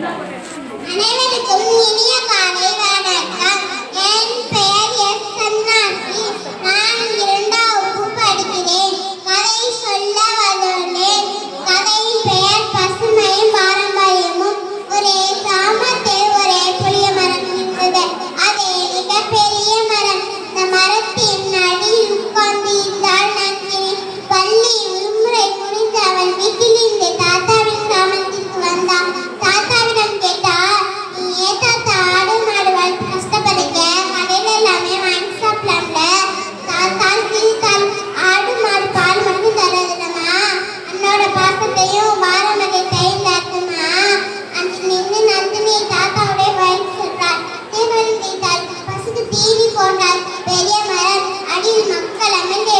My name is தீனி பெரிய மரம் அடியில் மக்கள் அமர்ந்து